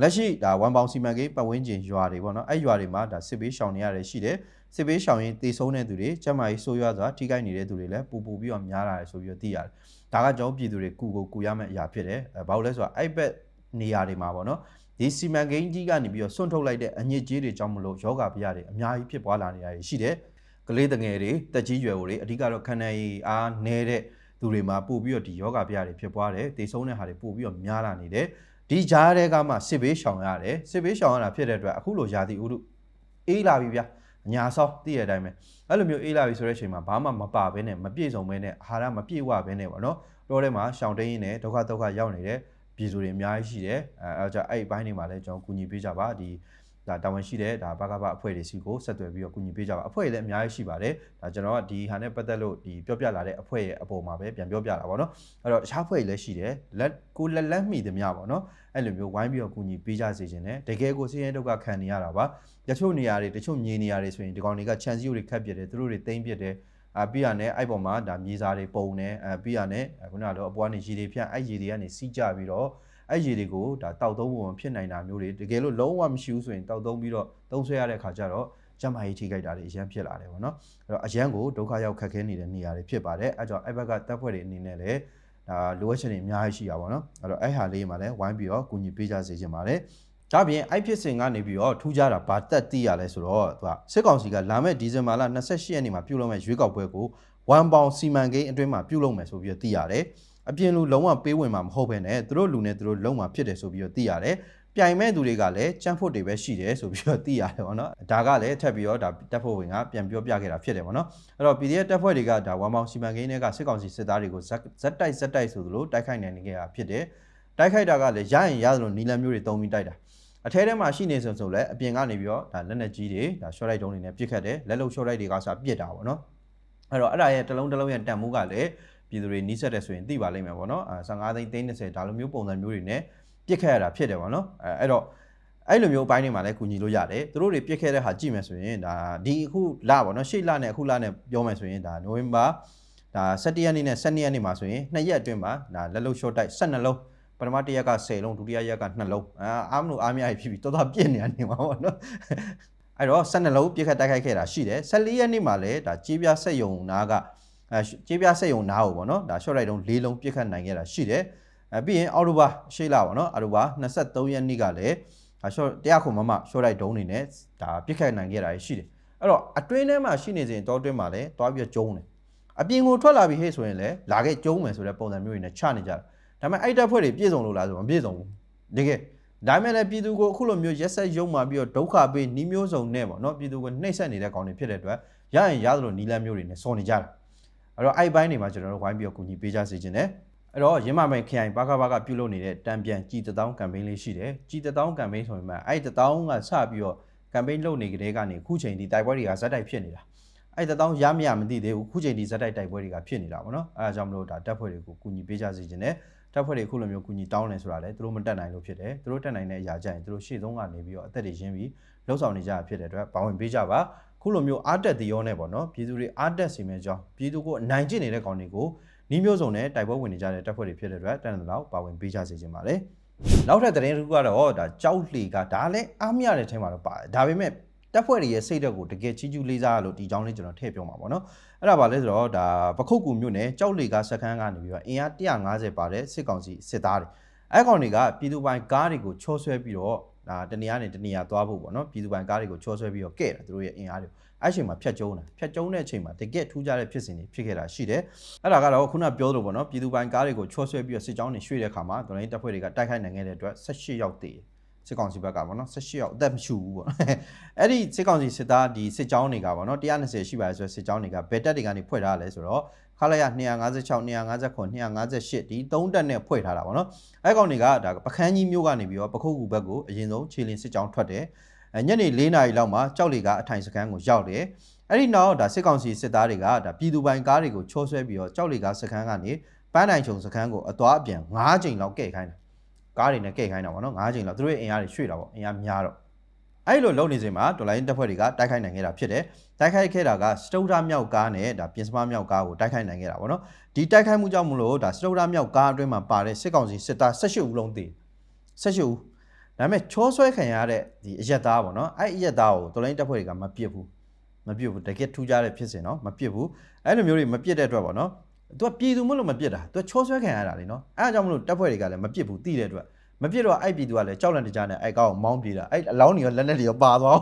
လက်ရှိဒါဝန်ပေါင်စီမံကိန်းပတ်ဝန်းကျင်ရွာတွေပေါ့နော်အဲ့ရွာတွေမှာဒါစစ်ဘေးရှောင်နေရတယ်ရှိတယ်စစ်ဘေးရှောင်ရင်တေဆုံးတဲ့သူတွေကျန်းမာရေးဆိုးရွားစွာထိခိုက်နေတဲ့သူတွေလည်းပူပူပြီးတော့များလာတယ်ဆိုပြီးတော့သိရတယ်။ ဒါကကြောင့်ပြည်သူတွေကူကိုကူရမယ့်အရာဖြစ်တယ်။အဲဘာလို့လဲဆိုတော့အဲ့ဘက်နေရာတွေမှာပေါ့နော်ဒီစီမံကိန်းကြီးကနေပြီးတော့ဆွန့်ထုတ်လိုက်တဲ့အညစ်အကြေးတွေကြောင့်မလို့ယောဂဗျာတွေအများကြီးဖြစ်ပွားလာနေတာရှိတယ်။ကလေးတငယ်တွေတက်ကြီးရွယ်တွေအဓိကတော့ခန္ဓာရည်အားနည်းတဲ့သူတွေမှာပို့ပြီးတော့ဒီယောဂဗျာတွေဖြစ်ပွားတယ်။တေဆုံးတဲ့ဟာတွေပို့ပြီးတော့များလာနေတယ်။ဒီကြားထဲကမှစစ်ဘေးရှောင်ရတယ်စစ်ဘေးရှောင်ရတာဖြစ်တဲ့အတွက်အခုလိုယာတိဥဒုအေးလာပြီဗျာ အညာဆောက်သိရတဲ့အတိုင်းပဲအဲ့လိုမျိုးအေးလာပြီဆိုတဲ့အချိန်မှာဘာမှမပါဘဲနဲ့မပြည့်စုံဘဲနဲ့အာဟာရမပြည့်ဝဘဲနဲ့ပေါ့နော်တော့ထဲမှာရှောင်တင်းရင်းနဲ့ဒုက္ခဒုက္ခရောက်နေတဲ့ပြည်သူတွေအများကြီးရှိတယ်အဲအဲကြောင့်အဲ့ဒီဘိုင်းတွေမှာလည်းကျွန်တော်ကူညီပေးကြပါဒီ ဒါတာဝန်ရှိတဲ့ဒါဘကဘအဖွဲ့တွေစီကိုဆက်သွယ်ပြီးတော့ကူညီပေးကြပါအဖွဲ့တွေလည်းအများကြီးရှိပါတယ်ဒါကျွန်တော်ကဒီဟာနဲ့ပတ်သက်လို့ဒီပြောပြလာတဲ့အဖွဲ့ရဲ့အပေါ်မှာပဲပြန်ပြောပြတာပေါ့နော်အဲ့တော့တခြားအဖွဲ့တွေလည်းရှိတယ်လက်ကိုလက်လက်မိသမျှပေါ့နော်အဲ့လိုမျိုးဝိုင်းပြီးတော့ကူညီပေးကြစေခြင်းနဲ့တကယ်ကိုစည်ရဲဒုက္ခခံနေရတာပါတချို့နေရာတွေတချို့မြေနေရာတွေဆိုရင်ဒီကောင်တွေကခြံစည်းတွေခတ်ပြတယ်သူတို့တွေတိမ့်ပြတယ်အာပြီးရနဲ့အဲ့ပေါ်မှာဒါမြေစာတွေပုံနေအဲပြီးရနဲ့ခုနကတော့အပွားနေရေတွေဖြန့်အဲ့ရေတွေကနေစီးကြပြီးတော့ အဲ့ရေတွေကိုဒါတောက်သုံးပုံဖြစ်နိုင်တာမျိုးတွေတကယ်လို့လုံးဝမရှိဘူးဆိုရင်တောက်သုံးပြီးတော့သုံးဆွဲရတဲ့ခါကျတော့ကျမကြီးထိခိုက်တာတွေအရန်ဖြစ်လာတယ်ပေါ့နော်အဲ့တော့အရန်ကိုဒုက္ခရောက်ခက်ခဲနေတဲ့နေရာတွေဖြစ်ပါတယ်အဲ့ကြောင့်အဲ့ဘက်ကတပ်ဖွဲ့တွေအနေနဲ့လည်းဒါလိုအပ်ချက်တွေအများကြီးရှိတာပေါ့နော်အဲ့တော့အဲ့ဟာလေးမှာလည်းဝိုင်းပြီးတော့ကူညီပေးကြစေချင်ပါတယ်ဒါပြင်အဲ့ဖြစ်စဉ်ကနေပြီးတော့ထူးခြားတာဗာတက်တိရလဲဆိုတော့သူကစစ်ကောင်စီကလာမယ့်ဒီဇင်ဘာလ28ရက်နေ့မှာပြုလုပ်မယ့်ရွေးကောက်ပွဲကိုဝမ်ပေါင်စီမံကိန်းအတွင်းမှာပြုလုပ်မယ်ဆိုပြီးတော့သိရတယ် အပြင်လူလုံးဝပေးဝင်မှာမဟုတ်ဘဲနဲ့သူတို့လူနဲ့သူတို့လုံးမှာဖြစ်တယ်ဆိုပြီးတော့သိရတယ်ပြိုင်မဲ့သူတွေကလည်းကြမ်းဖို့တွေပဲရှိတယ်ဆိုပြီးတော့သိရတယ်ပေါ့နော်ဒါကလည်းထပ်ပြီးတော့ဒါတပ်ဖွဲ့ဝင်ကပြန်ပြောပြခဲ့တာဖြစ်တယ်ပေါ့နော်အဲ့တော့ PDF တပ်ဖွဲ့တွေကဒါဝမ်မောင်စီမံကိန်းတွေကစစ်ကောင်စီစစ်သားတွေကိုဇက်ဇက်တိုက်ဇက်တိုက်ဆိုသလိုတိုက်ခိုက်နိုင်နေခဲ့တာဖြစ်တယ်တိုက်ခိုက်တာကလည်းရရင်ရသလိုနီလန်မျိုးတွေတုံးပြီးတိုက်တာအထဲထဲမှာရှိနေဆိုဆိုလည်းအပြင်ကနေပြီးတော့ဒါလက်နက်ကြီးတွေဒါ short light တုံးတွေနဲ့ပစ်ခတ်တယ်လက်လုံ short light တွေကစားပစ်တာပေါ့နော်အဲ့တော့အဲ့ဒါရဲ့တစ်လုံးတစ်လုံးရဲ့တန်မိုးကလည်း ပြည်သူတွေနီးစက်တယ်ဆိုရင်သိပါလိမ့်မယ်ပေါ့နော်အဲ15သိန်းသိန်း30ဒါလိုမျိုးပုံစံမျိုးတွေနဲ့ပြစ်ခတ်ရတာဖြစ်တယ်ပေါ့နော်အဲအဲ့တော့အဲ့လိုမျိုးအပိုင်းတွေမှာလည်းကူညီလို့ရတယ်သူတို့တွေပြစ်ခဲ့တဲ့ဟာကြည့်မယ်ဆိုရင်ဒါဒီအခုလပေါ့နော်ရှေ့လနဲ့အခုလနဲ့ပြောမယ်ဆိုရင်ဒါနိုဝင်ဘာဒါ17ရက်နေ့နဲ့12ရက်နေ့မှာဆိုရင်နှစ်ရက်အတွင်းမှာဒါလက်လုံး short တိုက်12လုံးပထမတစ်ရက်က10လုံးဒုတိယရက်က2လုံးအာအားမလို့အားမရဖြစ်ပြီးတော်တော်ပြည့်နေနေမှာပေါ့နော်အဲ့တော့12လုံးပြစ်ခတ်တိုက်ခိုက်ခဲ့တာရှိတယ်14ရက်နေ့မှာလည်းဒါကြေးပြဆက်ယုံနာက အဲကြေးပြဆက်ယုံနာကိုပေါ့နော်ဒါ short တိုက်တုံး၄လုံးပြစ်ခတ်နိုင်ခဲ့တာရှိတယ်အဲပြီးရင်အော်တိုဘာရှေ့လပေါ့နော်အော်တိုဘာ23ရက်နေ့ကလည်းဒါ short တရားခုမမ short တိုက်တုံးနေနဲ့ဒါပြစ်ခတ်နိုင်ခဲ့တာရှိတယ်အဲ့တော့အတွင်းထဲမှာရှိနေစဉ်တောအတွင်းမှာလည်းတွားပြီးကျုံးတယ်အပြင်ကိုထွက်လာပြီဟဲ့ဆိုရင်လည်းလာခဲ့ကျုံးမယ်ဆိုတဲ့ပုံစံမျိုးတွေနဲ့ချနေကြတယ်ဒါပေမဲ့အဲ့တက်ဖွဲ့တွေပြည့်စုံလို့လားဆိုမပြည့်စုံဘူးတကယ်ဒါပေမဲ့လည်းပြည်သူကိုအခုလိုမျိုးရက်ဆက်ရုံမှပြီးတော့ဒုက္ခပေးနှီးမျိုးစုံနဲ့ပေါ့နော်ပြည်သူကိုနှိပ်စက်နေတဲ့ကောင်တွေဖြစ်တဲ့အတွက်ရရင်ရသလိုနီလန်းမျိုးတွေနဲ့စော်နေကြတာ အဲ့တော့အဲ့ဘိုင်းတွေမှာကျွန်တော်တို့ဝိုင်းပြီးတော့ကူညီပေးကြစေချင်တယ်အဲ့တော့ရင်းမမိုင်ခရိုင်ဘာကဘာကပြုလုပ်နေတဲ့တံပြန်ကြည်တထောင်းကမ်ပိန်းလေးရှိတယ်ကြည်တထောင်းကမ်ပိန်းဆိုရင်မှအဲ့တထောင်းကစပြီးတော့ကမ်ပိန်းလုပ်နေကြတဲ့ကနေခုချိန်ဒီတိုက်ပွဲတွေကဇက်တိုက်ဖြစ်နေတာအဲ့တထောင်းရမရမသိသေးဘူးခုချိန်ဒီဇက်တိုက်တိုက်ပွဲတွေကဖြစ်နေတာပေါ့နော်အဲဒါကြောင့်မလို့ဒါတပ်ဖွဲ့တွေကိုကူညီပေးကြစေချင်တယ်တပ်ဖွဲ့တွေအခုလိုမျိုးကူညီတောင်းနေဆိုတာလေသူတို့မတက်နိုင်လို့ဖြစ်တယ်သူတို့တက်နိုင်တဲ့အရာကြရင်သူတို့ရှေ့ဆုံးကနေပြီးတော့အသက်တွေရင်းပြီးလှုပ်ဆောင်နေကြတာဖြစ်တဲ့အတွက်ဘာဝင်ပေးကြပါ ခုလိုမျိုးအားတက်တရောနဲ့ပေါ့နော်ပြည်သူတွေအားတက်စီမဲ့ကြောင်းပြည်သူကိုအနိုင်ကျင့်နေတဲ့ကောင်တွေကိုနှီးမျိုးစုံနဲ့တိုက်ပွဲဝင်နေကြတဲ့တပ်ဖွဲ့တွေဖြစ်တဲ့အတွက်တန်တဲ့လောက်ပါဝင်ပေးကြစေချင်ပါတယ်နောက်ထပ်သတင်းတစ်ခုကတော့ဒါကြောက်လှေကဒါလည်းအားမရတဲ့ထဲမှာတော့ပါတယ်ဒါပေမဲ့တပ်ဖွဲ့တွေရဲ့စိတ်ဓာတ်ကိုတကယ်ချီးကျူးလေးစားရလို့ဒီကြောင်းလေးကျွန်တော်ထည့်ပြောမှာပေါ့နော်အဲ့ဒါပါလဲဆိုတော့ဒါပခုတ်ကူမြို့နယ်ကြောက်လေကစခန်းကနေပြီးတော့အင်အား150ပါတဲ့စစ်ကောင်စီစစ်သားတွေအဲ့ကောင်တွေကပြည်သူပိုင်ကားတွေကိုချောဆွဲပြီးတော့ ဒါတနေရာနဲ့တနေရာသွားဖို့ပေါ့နော်ပြည်သူပိုင်ကားတွေကိုချောဆွဲပြီးတော့ကဲ့တယ်သူတို့ရဲ့အင်အားတွေအဲ့ချိန်မှာဖြတ်ကျုံးတာဖြတ်ကျုံးတဲ့အချိန်မှာတကယ်ထူးခြားတဲ့ဖြစ်စဉ်တွေဖြစ်ခဲ့တာရှိတယ်အဲ့ဒါကတော့ခုနပြောလို့ပေါ့နော်ပြည်သူပိုင်ကားတွေကိုချောဆွဲပြီးတော့စစ်ကြောင်းတွေရွှေ့တဲ့ခါမှာတော်လိုင်းတပ်ဖွဲ့တွေကတိုက်ခိုက်နိုင်ခဲ့တဲ့အတွက်18ယောက်တည်စစ်ကောင်စီဘက်ကပေါ့နော်18ယောက်အသက်မရှူဘူးပေါ့အဲ့ဒီစစ်ကောင်စီစစ်သားဒီစစ်ကြောင်းတွေကပေါ့နော်120ရှိပါတယ်ဆိုစစ်ကြောင်းတွေကဘယ်တက်တွေကနေဖွဲ့ထားရလဲဆိုတော့ ခလာရ256 259 258ဒီ3တက်နဲ့ဖွဲ့ထားတာပေါ့နော်အဲ့ကောင်တွေကဒါပခန်းကြီးမျိုးကနေပြီးတော့ပခုတ်ကူဘက်ကိုအရင်ဆုံးခြေလင်းစစ်ကြောင်းထွက်တယ်ညနေ4နာရီလောက်မှာကြောက်လီကအထိုင်စခန်းကိုရောက်တယ်အဲ့ဒီနောက်ဒါစစ်ကောင်စီစစ်သားတွေကဒါပြည်သူပိုင်ကားတွေကိုချောဆွဲပြီးတော့ကြောက်လီကစခန်းကနေပန်းနိုင်ချုံစခန်းကိုအသွားအပြန်9ချိန်လောက်ကဲ့ခိုင်းတယ်ကားတွေနဲ့ကဲ့ခိုင်းတာပေါ့နော်9ချိန်လောက်သူတို့ရဲ့အင်အားတွေရွှေ့တာပေါ့အင်အားများတော့ အဲ့လိုလုံနေစဉ်မှာဒေါ်လာရင်းတပ်ဖွဲ့တွေကတိုက်ခိုက်နိုင်ခဲ့တာဖြစ်တယ်တိုက်ခိုက်ခဲ့တာကစတုဒ္ဓမြောက်ကားနဲ့ဒါပြင်စမမြောက်ကားကိုတိုက်ခိုက်နိုင်ခဲ့တာပေါ့နော်ဒီတိုက်ခိုက်မှုကြောင့်မလို့ဒါစတုဒ္ဓမြောက်ကားအတွင်းမှာပါတဲ့စစ်ကောင်စီစစ်သား18ဦးလုံးတည်18ဦးဒါပေမဲ့ချောဆွဲခံရတဲ့ဒီအရက်သားပေါ့နော်အဲ့အရက်သားကိုဒေါ်လာရင်းတပ်ဖွဲ့တွေကမပစ်ဘူးမပစ်ဘူးတကယ်ထူးခြားတဲ့ဖြစ်စဉ်နော်မပစ်ဘူးအဲ့လိုမျိုးတွေမပစ်တဲ့အတွက်ပေါ့နော်သူကပြည်သူမလို့မပစ်တာသူကချောဆွဲခံရတာလေနော်အဲ့အကြောင်းမလို့တပ်ဖွဲ့တွေကလည်းမပစ်ဘူးတိတဲ့အတွက် မပြစ်တော့အဲ့ပြည်သူကလည်းကြောက်လန့်တကြားနဲ့အဲ့ကောင်မောင်းပြေးတာအဲ့အလောင်းတွေရောလက်နဲ့တွေရောပါသွား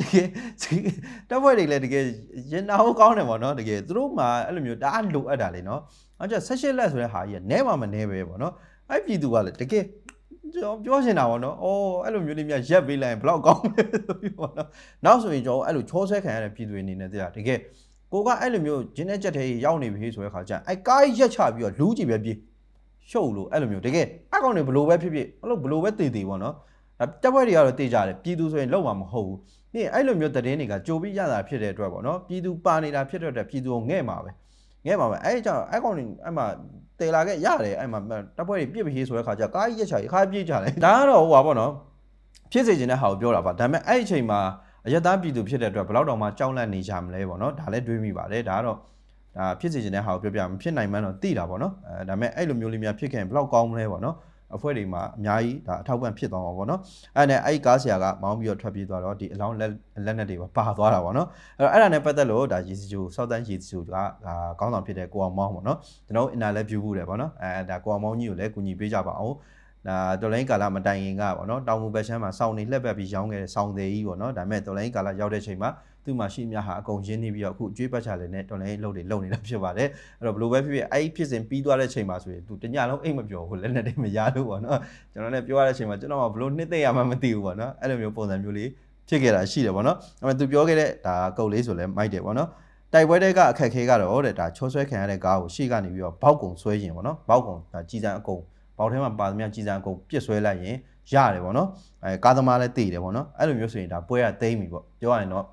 တကယ်တပ်ဖွဲ့တွေလည်းတကယ်ရင်နာဟုတ်ကောင်းတယ်ပေါ့နော်တကယ်သူတို့မှအဲ့လိုမျိုးတအားလိုအပ်တာလေနော်အဲ့ကျ16လက်ဆိုတဲ့ဟာကြီးကနဲမှမနဲပဲပေါ့နော်အဲ့ပြည်သူကလည်းတကယ်ကျွန်တော်ပြောချင်တာပေါ့နော်။အော်အဲ့လိုမျိုးလေးများရက်ပေးလိုက်ရင်ဘလောက်ကောင်းလဲဆိုပြီးပေါ့နော်။နောက်ဆိုရင်ကျွန်တော်အဲ့လိုချောဆွဲခံရတဲ့ပြည်သူတွေအနေနဲ့တရားတကယ်ကိုကအဲ့လိုမျိုးဂျင်းတဲ့ချက်တွေရောက်နေပြီဆိုတဲ့ခါကျအဲ့ကားရက်ချပြီးတော့လူးကြည့်ပဲပြေး ရှုပ်လို့အဲ့လိုမျိုးတကယ်အကောင်တွေဘလို့ပဲဖြစ်ဖြစ်အဲ့လိုဘလို့ပဲတည်တည်ပေါ့နော်ဒါတက်ပွဲတွေကတော့တည်ကြတယ်ပြည်သူဆိုရင်လောက်မှာမဟုတ်ဘူးနေ့အဲ့လိုမျိုးတည်င်းတွေကကြိုပြီးရတာဖြစ်တဲ့အတွက်ပေါ့နော်ပြည်သူပါနေတာဖြစ်တဲ့အတွက်ပြည်သူကိုငဲ့မှာပဲငဲ့မှာပဲအဲ့ကြောင့်အဲ့ကောင်တွေအဲ့မှာတည်လာခဲ့ရတယ်အဲ့မှာတက်ပွဲတွေပြစ်ပြီးဆိုတဲ့ခါကျကားကြီးရက်ချာကြီးခါပြေးကြတယ်ဒါကတော့ဟိုပါပေါ့နော်ဖြစ်စေချင်တဲ့ဟာကိုပြောတာပါဒါပေမဲ့အဲ့ဒီအချိန်မှာအယက်သားပြည်သူဖြစ်တဲ့အတွက်ဘယ်တော့မှကြောက်လန့်နေကြမလဲပေါ့နော်ဒါလည်းတွေးမိပါတယ်ဒါကတော့ ဒါဖြစ်စေချင်တဲ့ဟာကိုပြောပြမဖြစ်နိုင်မှန်းတော့သိတာပေါ့နော်အဲဒါပေမဲ့အဲ့လိုမျိုးလေးများဖြစ်ခဲ့ရင်ဘယ်လောက်ကောင်းမလဲပေါ့နော်အဖွဲ့တွေမှာအများကြီးဒါအထောက်ပံ့ဖြစ်သွားမှာပေါ့နော်အဲ့နဲ့အဲ့ဒီကားဆရာကမောင်းပြီးတော့ထွက်ပြေးသွားတော့ဒီအလောင်းလက်လက်နက်တွေပါပါသွားတာပေါ့နော်အဲ့တော့အဲ့ဒါနဲ့ပတ်သက်လို့ဒါရေစီဂျူစောက်တန်းရေစီဂျူကဒါခေါင်းဆောင်ဖြစ်တဲ့ကိုအောင်မောင်းပေါ့နော်ကျွန်တော်အင်နာလည်း view ဘူးတယ်ပေါ့နော်အဲဒါကိုအောင်မောင်းကြီးကိုလည်းကူညီပေးကြပါအောင်ဒါတော်လိုင်းကာလာမတိုင်ရင်ကပေါ့နော်တောင်မူဘက်ချမ်းမှာစောင်းနေလှက်ပတ်ပြီးရောင်းခဲ့တဲ့စောင်းသေးကြီးပေါ့နော်ဒါပေမဲ့တော်လိုင်းကာလာရောက်တဲ့ချိန်မှာ သူ့မှာရှိမြဟာအကုန်ရင်းနေပြီးတော့အခုအကျွေးပတ်ချလည်းနဲ့တော်လိုင်းအလုပ်တွေလုပ်နေတာဖြစ်ပါတယ်အဲ့တော့ဘယ်လိုပဲဖြစ်ဖြစ်အဲ့ဒီဖြစ်စဉ်ပြီးသွားတဲ့ချိန်မှာဆိုရင်သူတညလုံးအိတ်မပြောဘူးလက်နဲ့တွေမရလို့ပေါ့နော်ကျွန်တော်လည်းပြောရတဲ့အချိန်မှာကျွန်တော်ကဘလို့နှစ်သိမ့်ရမှမသိဘူးပေါ့နော်အဲ့လိုမျိုးပုံစံမျိုးလေးဖြစ်ခဲ့တာရှိတယ်ပေါ့နော်အဲ့မဲ့သူပြောခဲ့တဲ့ဒါကုတ်လေးဆိုလဲမိုက်တယ်ပေါ့နော်တိုက်ပွဲတဲ့ကအခက်ခဲကတော့တဲ့ဒါချောဆွဲခံရတဲ့ကားကိုရှေ့ကနေပြီးတော့ဘောက်ကုံဆွဲရင်ပေါ့နော်ဘောက်ကုံဒါကြီးစံအကုန်ဘောက်ထဲမှာပါသမျှကြီးစံအကုန်ပြစ်ဆွဲလိုက်ရင်ရတယ်ပေါ့နော်အဲကားသမားလည်းတည်တယ်ပေါ့နော်အဲ့လိုမျိုးဆိုရင်ဒါပွဲကသိမ့်ပြီပေါ့ပြောရရင်တော့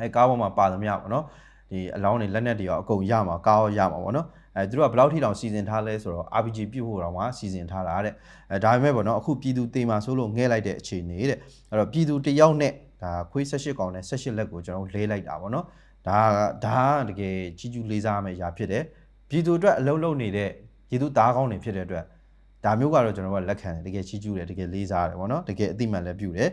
အဲကားပေါ်မှာပါသမျှပေါ့နော်ဒီအလောင်းတွေလက်နက်တွေရောအကုန်ရမှာကားရောရမှာပေါ့နော်အဲသူတို့ကဘယ်လောက်ထိတောင်စီစဉ်ထားလဲဆိုတော့ RPG ပြုတ်ဖို့တောင်မှစီစဉ်ထားတာတဲ့အဲဒါပေမဲ့ပေါ့နော်အခုပြည်သူတေးမှာဆိုလို့ငဲလိုက်တဲ့အခြေအနေတဲ့အဲ့တော့ပြည်သူတယောက်နဲ့ဒါခွေး18កောင်နဲ့18လက်ကိုကျွန်တော်လေးလိုက်တာပေါ့နော်ဒါကဒါကတကယ်ကြီးကျူးလေးစားရမယ့်ຢာဖြစ်တယ်ပြည်သူအတွက်အလုံးလုံးနေတဲ့ပြည်သူသားကောင်းတွေဖြစ်တဲ့အတွက် ဒါမျိုးကတော့ကျွန်တော်ကလက်ခံတယ်တကယ်ချီးကျူးတယ်တကယ်လေးစားတယ်ပေါ့နော်တကယ်အတိမှန်လည်းပြုတယ်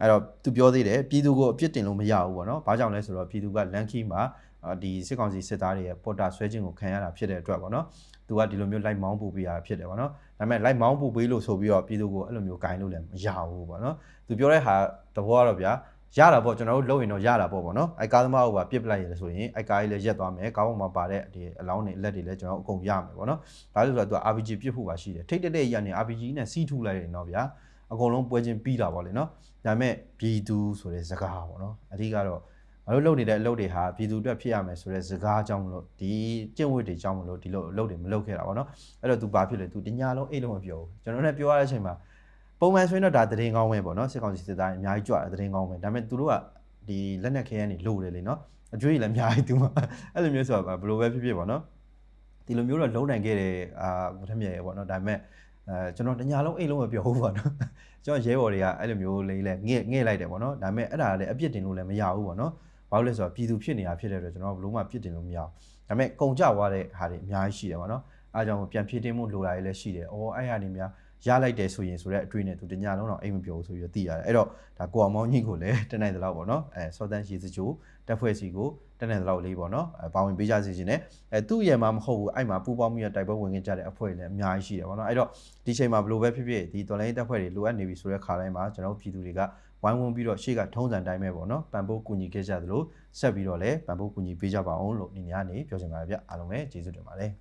အဲ့တော့သူပြောသေးတယ်ပြည်သူကိုအပြစ်တင်လို့မရဘူးပေါ့နော်ဘာကြောင့်လဲဆိုတော့ပြည်သူကလန်ခီမှာအာဒီစစ်ကောင်စီစစ်သားတွေရဲ့ပေါ်တာဆွဲခြင်းကိုခံရတာဖြစ်တဲ့အတွက်ပေါ့နော်သူကဒီလိုမျိုးလိုက်မောင်းပူပေးရတာဖြစ်တယ်ပေါ့နော်ဒါပေမဲ့လိုက်မောင်းပူပေးလို့ဆိုပြီးတော့ပြည်သူကိုအဲ့လိုမျိုးဂိုင်းလို့လည်းမရဘူးပေါ့နော်သူပြောတဲ့ဟာတဘောကတော့ဗျာ ရတာပေါ့ကျွန်တော်တို့လုံရင်တော့ရတာပေါ့ပေါ့နော်အဲကားသမားကပါပြစ်ပလိုက်ရဆိုရင်အဲကားကြီးလည်းရက်သွားမယ်ကားပေါ်မှာပါတဲ့ဒီအလောင်းတွေအလက်တွေလည်းကျွန်တော်အကုန်ရမယ်ပေါ့နော်ဒါလို့ဆိုတော့သူက RPG ပြစ်ဖို့ပါရှိတယ်ထိတ်တက်တဲ့ရန်နေ RPG နဲ့စီးထူလိုက်တယ်နော်ဗျာအကုန်လုံးပွဲချင်းပြီးတာပေါ့လေနော်ဒါပေမဲ့ပြည်သူဆိုတဲ့စကားပေါ့နော်အဓိကတော့မလို့လုပ်နေတဲ့အလုပ်တွေဟာပြည်သူအတွက်ဖြစ်ရမယ်ဆိုတဲ့စကားကြောင့်မလို့ဒီကျင့်ဝတ်တွေကြောင့်မလို့ဒီလိုအလုပ်တွေမလုပ်ခဲ့တာပေါ့နော်အဲ့တော့ तू ဘာဖြစ်လဲ तू တညာလုံးအိတ်လုံးမပြောဘူးကျွန်တော်လည်းပြောရတဲ့အချိန်မှာ ပုံမှန်ဆိုရင်တော့ဒါသတင်းကောင်းပဲပေါ့နော်စစ်ကောင်စီစစ်သားအများကြီးကြွတယ်သတင်းကောင်းပဲဒါပေမဲ့သူတို့ကဒီလက်နက်ခဲရန်တွေလိုတယ်လေနော်အကျွေးလည်းအများကြီး तू မှာအဲ့လိုမျိုးဆိုတော့ဘယ်လိုပဲဖြစ်ဖြစ်ပေါ့နော်ဒီလိုမျိုးတော့လုံးနိုင်ခဲ့တယ်အာမထက်မြဲရေပေါ့နော်ဒါပေမဲ့အဲကျွန်တော်တညာလုံးအိတ်လုံးမပြောဘူးပေါ့နော်ကျွန်တော်ရဲဘော်တွေကအဲ့လိုမျိုးလေးလဲငဲ့ငဲ့လိုက်တယ်ပေါ့နော်ဒါပေမဲ့အဲ့ဒါလည်းအပြစ်တင်လို့လည်းမရဘူးပေါ့နော်ဘာလို့လဲဆိုတော့ပြည်သူဖြစ်နေတာဖြစ်တဲ့အတွက်ကျွန်တော်ဘယ်လို့မှပြစ်တင်လို့မရဘူးဒါပေမဲ့ကုံကြွားတဲ့ဟာတွေအများကြီးရှိတယ်ပေါ့နော်အားကြောင့်ပြန်ဖြည့်တင်းမှုလိုတာတွေလည်းရှိတယ်။အော်အဲ့ဟာနေများ ရလိုက်တယ်ဆိုရင်ဆိုတဲ့အတွေ့နဲ့သူတညလုံးတော့အိမ်မပြောဘူးဆိုပြီးတော့သိရတယ်။အဲ့တော့ဒါကိုအောင်မောင်းကြီးကိုလည်းတနိုင်သလောက်ပေါ့နော်။အဲစောတန်းရှိစကြိုတက်ဖွဲ့စီကိုတနိုင်သလောက်လေးပေါ့နော်။အဲပါဝင်ပေးကြစီခြင်းနဲ့အဲသူ့ရဲ့မှာမဟုတ်ဘူးအဲ့မှာပူပေါင်းပြီးတော့တိုက်ပွဲဝင်ခဲ့ကြတဲ့အဖွဲ့တွေလည်းအများကြီးရှိတယ်ပေါ့နော်။အဲ့တော့ဒီချိန်မှာဘလို့ပဲဖြစ်ဖြစ်ဒီတော်လိုင်းတက်ဖွဲ့တွေလိုအပ်နေပြီဆိုတဲ့ခါတိုင်းမှာကျွန်တော်တို့ပြည်သူတွေကဝိုင်းဝန်းပြီးတော့ရှေ့ကထုံးစံတိုင်းပဲပေါ့နော်။ပံပိုးကူညီခဲ့ကြသလိုဆက်ပြီးတော့လည်းပံပိုးကူညီပေးကြပါအောင်လို့ဒီနေ့ကနေပြောချင်ပါတယ်ဗျ။အားလုံးပဲကျေးဇူးတင်ပါတယ်။